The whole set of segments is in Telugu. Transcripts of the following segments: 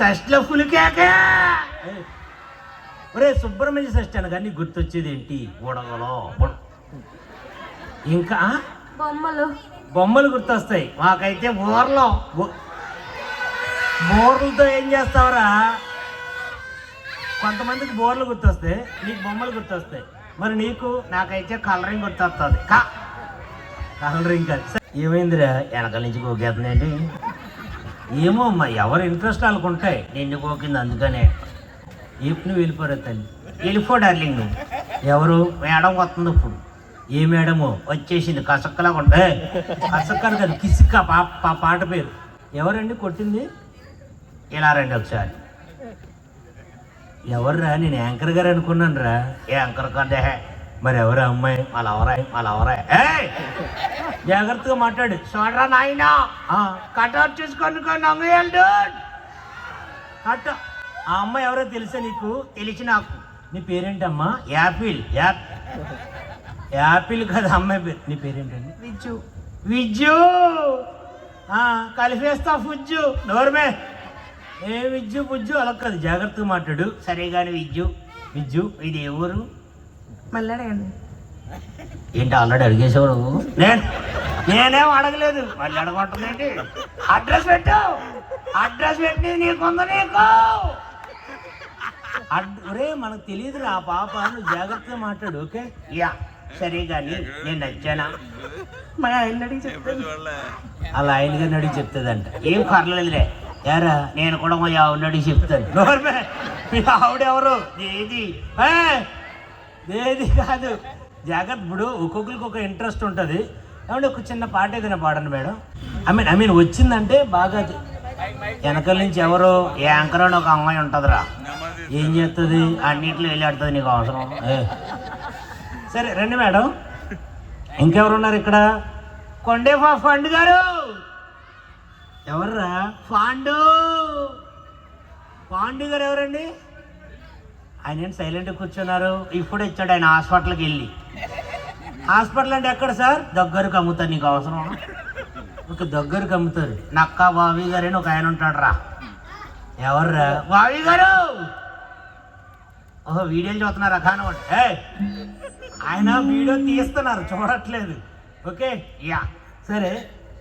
షష్టిలో పులికేక. ఒరే సుబ్రహ్మణ్య షష్టి అనగా నీకు గుర్తొచ్చేది ఏంటి? బుడగలో. బుడ- ఇంకా బొమ్మలు. బొమ్మలు గుర్తొస్తాయి. మాకైతే బోర్లో. బోర్లతో ఏం చేస్తావురా? కొంతమందికి బోర్లు గుర్తొస్తాయి. నీకు బొమ్మలు గుర్తొస్తాయి. మరి నీకు నాకైతే కలరింగ్ గుర్తొస్తుంది. కా. కలరింగ్ కాదు ఏమైందిరా? వెనకాల నుంచి గోకేస్తుందేంటి ఏమో అమ్మా ఎవరు ఇంట్రెస్ట్ వాళ్ళకు ఉంటాయి నిన్ను కోకింది అందుకనే. ఇప్పుడు నువ్వు వెళ్ళిపోరా తల్లి. వెళ్ళిపో డార్లింగ్ నువ్వు. ఎవరు? మేడం వస్తుంది ఇప్పుడు. ఏ మేడము? వచ్చేసింది. కసక్కలాగా ఉంటే. కసక్కలు కాదు కిసిక్క పా పా- పాట పేరు. ఎవరండి కొట్టింది? ఇలా రండి ఒకసారి. ఎవర్రా? నేను యాంకర్ గారు అనుకున్నాను రా యాంకర్ కంటే మరి ఎవరు అమ్మాయి? వాళ్ళ ఎవరా వాళ్ళ ఎవరా జాగ్రత్తగా మాట్లాడు. చూడరా నాయనా. కట్అవుట్ చేసుకొని నమ్మేయాలి అట్ట ఆ అమ్మాయి ఎవరో తెలుసా నీకు? తెలిసి నాకు. నీ పేరేంటమ్మా? యాపిల్. యాప్. యాపిల్ కదా అమ్మాయి పేరు. నీ పేరేంటండి? విజ్జు. విజ్జు. ఆ, కలిపేస్తా ఫుజ్జు. నోరమే. ఏ విజ్జు బుజ్జు అలా కాదు. జాగ్రత్తగా మాట్లాడు. సరే కానీ విజ్జు. విజ్జు. ఇది ఏ ఊరు? మళ్ళీ ఏంటి ఆల్రెడీ అడిగేసావు నువ్వు? నేను నేనేం అడగలేదు. మళ్ళీ అడగొట్టదేంటి అడ్రస్ పెట్టు. అడ్రస్ పెట్టి నీకుంది నీకు. ఒరే మనకు తెలియదురా ఆ పాప నువ్వు జాగ్రత్తగా మాట్లాడు ఓకే? యా సరే కానీ నేను నచ్చానా? మా ఆయన అడిగి చెప్తాను అలా ఆయన గారిని అడిగి చెప్తుందంట. ఏం పర్లేదులే. యారా? నేను కూడా మా ఆవిడని అడిగి చెప్తాను. మీ ఆవిడెవరు ఏది ఏది కాదు. జాగ్రత్త ఇప్పుడు ఒక్కొక్కరికి ఒక ఇంట్రెస్ట్ ఉంటుంది. ఏమంటే ఒక చిన్న పాట ఏదైనా పాడండి madam. I mean I mean వచ్చిందంటే బాగా వెనకల నుంచి ఎవరు ఏ యాంకర్ అని ఒక అమ్మాయి ఉంటుందిరా. ఏం చేస్తుంది అన్నింటిలో వెళ్ళి ఆడుతుంది నీకు అవసరం? సరే రండి మేడం. ఇంకెవరు ఉన్నారు ఇక్కడ? కొండే ఫండ్ గారు! ఎవర్రా? ఫాండు! పాండు గారు ఎవరండి? ఆయన ఏంటి సైలెంట్ కూర్చున్నారు? ఇప్పుడు ఇచ్చాడు ఆయన హాస్పిటల్కి వెళ్ళి. హాస్పిటల్ అంటే ఎక్కడ సార్? దగ్గరకు అమ్ముతారు నీకు అవసరం ఒక దగ్గరకు అమ్ముతారు. నక్క బావి గారు అని ఒక ఆయన ఉంటాడు రా ఎవర్రా? బావి గారు! ఓహో వీడియోలు చూస్తున్నారా? కానివ్వండి. ఏ ఆయన వీడియో తీస్తున్నారు చూడట్లేదు. Okay yeah. సరే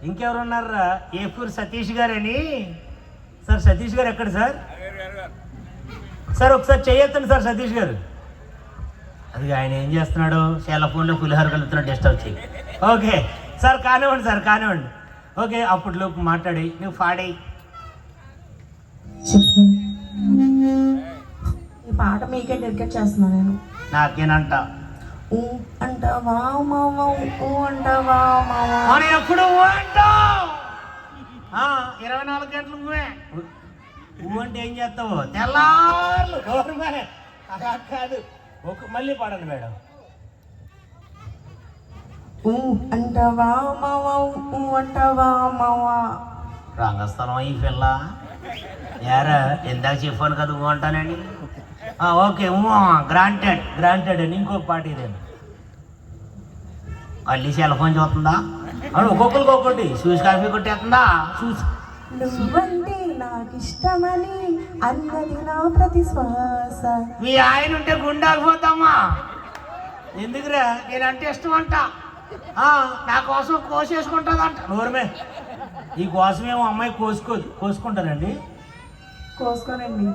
ఇంకెవరు ఉన్నారా ఏపూర్ సతీష్ గారని? సార్ సతీష్ గారు ఎక్కడ సార్? సార్ ఒకసారి చేయొద్దండి సార్ సతీష్ గారు. అది ఆయన ఏం చేస్తున్నాడు? సెల్ ఫోన్లో పులిహార కలుగుతున్నాడు డిస్టర్బ్ చేయి ఓకే సార్ కానివ్వండి సార్ కానివ్వండి. ఓకే అప్పట్లోపు మాట్లాడి నువ్వు పాడి ఈ పాట మీకే డెడికేట్ చేస్తున్నాను నేను. నాకేనంట. ఊ అంటావా మావా ఊ అంటావా మావా మనం ఎప్పుడు ఇరవై నాలుగు గంటలు ఊ అంటే ఏం చేస్తావు? తెల్లార్లు అలా కాదు. ఒక మళ్ళీ పాడండి మేడం. అంటావా మావా ఊ అంటావా మావా. రంగస్థలం ఈ పిల్ల. యారా ఇందాక చెప్పాను కదా ఆ, ఓకే ఊ గ్రాంటెడ్ గ్రాంటెడ్ అని ఇంకొక పాట ఇదేను. మళ్ళీ సెల్ ఫోన్ చూస్తుందా? అవును ఒక్కొక్కరికి ఒక్కొక్కటి. చూసి కాఫీ కొట్టేస్తుందా? చూసి నువ్వంటే నాకు ఇష్టమని అన్నది నా ప్రతి శ్వాస మీ ఆయన ఉంటే గుండాకపోతామా ఎందుకురా? నేనంటే ఇష్టం అంట నా కోసం కోసేసుకుంటుందంట. నోరమే. ఈ కోసమేమో అమ్మాయి కోసుకోదు. కోసుకుంటారండి? కోసుకోనండి.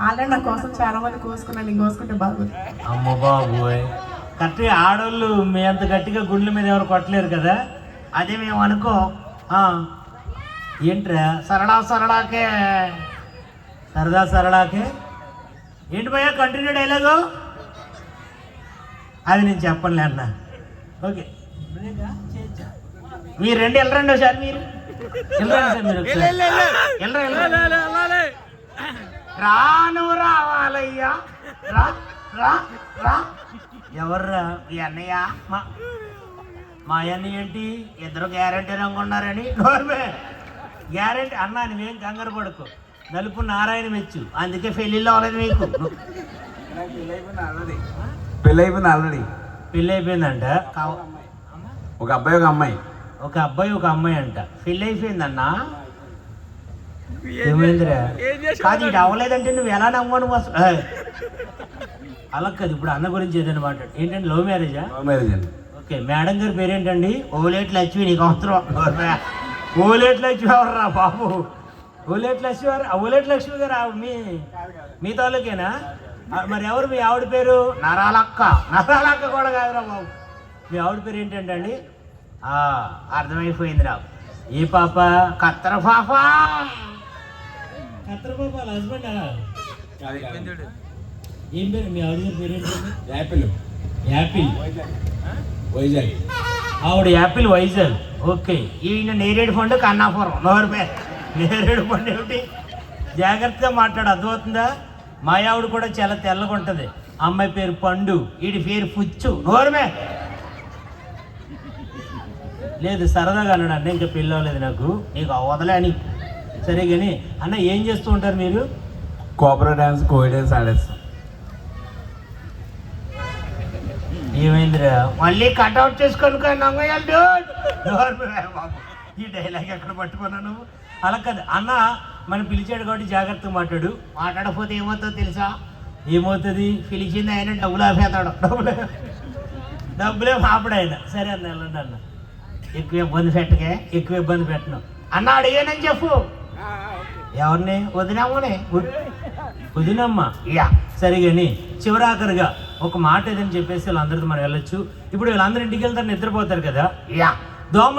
ఆల్రెడీ నా కోసం చాలా మంది కోసుకున్నాను. నేను కోసుకుంటే బాగోదు. అమ్మ బాబోయ్. కరెక్ట్గా ఆడోళ్ళు మీ అంత గట్టిగా గుండెల మీద ఎవరు కొట్టలేరు కదా? అదే మేము అనుకో ఏంట్రా? సరడా సరడాకే సరదా సరడాకే ఏంటి భయ్యా కంటిన్యూ డైలాగు అది నేను చెప్పనులే అన్న. ఓకే. మీరు రెండు వెళ్ళరండి ఒకసారి మీరు. వెళ్ళరండి సార్ మీరు. రాను రావాలయ్యా. రా రా రా. ఎవర్రా? ఈ అన్నయ్య? మా మా అన్నయ్య ఏంటి? ఇద్దరు గ్యారంటీ రంగు ఉన్నారని గ్యారంటీ అన్నా నువ్వేం కంగారు పడుకో. నలుపు నారాయణ మెచ్చు. అందుకే పెళ్ళిళ్ళు అవ్వలేదు మీకు పెళ్ళి అయిపోయింది ఆల్రెడీ. పెళ్ళి అయిపోయిందంట కావ- ఒక అబ్బాయి ఒక అమ్మాయి. ఒక అబ్బాయి ఒక అమ్మాయి అంట. పెళ్ళి అయిపోయిందన్నా ఏమైందిరా? కాదు ఇది అవ్వలేదంటే నువ్వు ఎలా నమ్మను. అలా కాదు ఇప్పుడు అన్న గురించి ఏదైనా మాట్లాడు. ఏంటంటే లవ్ మ్యారేజా? లవ్ మ్యారేజ్ అండి. ఓకే మేడం గారి పేరేంటండి? ఓలేట్ లక్ష్మి నీకు అవసరం. ఓలేట్ లక్ష్మి ఎవర్రా బాబు? ఓలేట్ లక్ష్మి గారు ఓలేట్ లక్ష్మి గారు? మీ మీ తాలూకేనా? మరి ఎవరు మీ ఆవిడ పేరు? నరాలక్క. నరాలక్క కూడా కాదురా బాబు. మీ ఆవిడ పేరు ఏంటండి ఆ, అర్థమైపోయింది నాకు ఈ పాప? కత్తర పాప. కత్తర పాప హస్బెండ్ ఏం పేరు? మీ ఆవిడ పేరు ఏంటండి? యాపిల్. యాపిల్. వైజాగ్. ఆవిడ యాపిల్ వైజాగ్. ఓకే. ఈయన నేరేడు పండు కన్నాపురం. నోరు నేరేడు పండు ఏమిటి? జాగ్రత్తగా మాట్లాడు. అర్థమవుతుందా? మా ఆవిడ కూడా చాలా తెల్లగా ఉంటుంది. అమ్మాయి పేరు పండు. వీడి పేరు పుచ్చు. నోరుమే లేదు సరదాగా అన్నాడు. అన్న ఇంకా పిల్లవలేదు నాకు. నీకు అవదలే అని. సరే కానీ అన్న ఏం చేస్తూ ఉంటారు మీరు? కోపరా డ్యాన్స్ కోయి డ్యాన్స్ ఆడేస్తాం. ఏమైందిరా? మళ్ళీ కట్అవుట్ చేసుకొని ఈ డైలాగ్ ఎక్కడ పట్టుకున్నావు నువ్వు? అలా కాదు. అన్న మనం పిలిచాడు కాబట్టి జాగ్రత్తగా మాట్లాడు. మాట్లాడకపోతే ఏమవుతుందో తెలుసా? ఏమవుతుంది? పిలిచింది ఆయన డబ్బులు ఆపేస్తాడు. డబ్బులు డబ్బులే మాపడు ఆయన. సరే అన్న వెళ్ళండి అన్న. ఎక్కువ ఇబ్బంది పెట్టకే. ఎక్కువ ఇబ్బంది పెట్టను. అన్న అడిగానని చెప్పు. ఎవరిని? వదినమ్మనే. వదినమ్మ? యా. సరే కానీ చివరాఖరిగా ఒక మాట ఏదని చెప్పేసి వీళ్ళందరితో మనం వెళ్ళొచ్చు. ఇప్పుడు వీళ్ళందరూ ఇంటికి వెళ్తారు నిద్రపోతారు కదా. యా. దోమ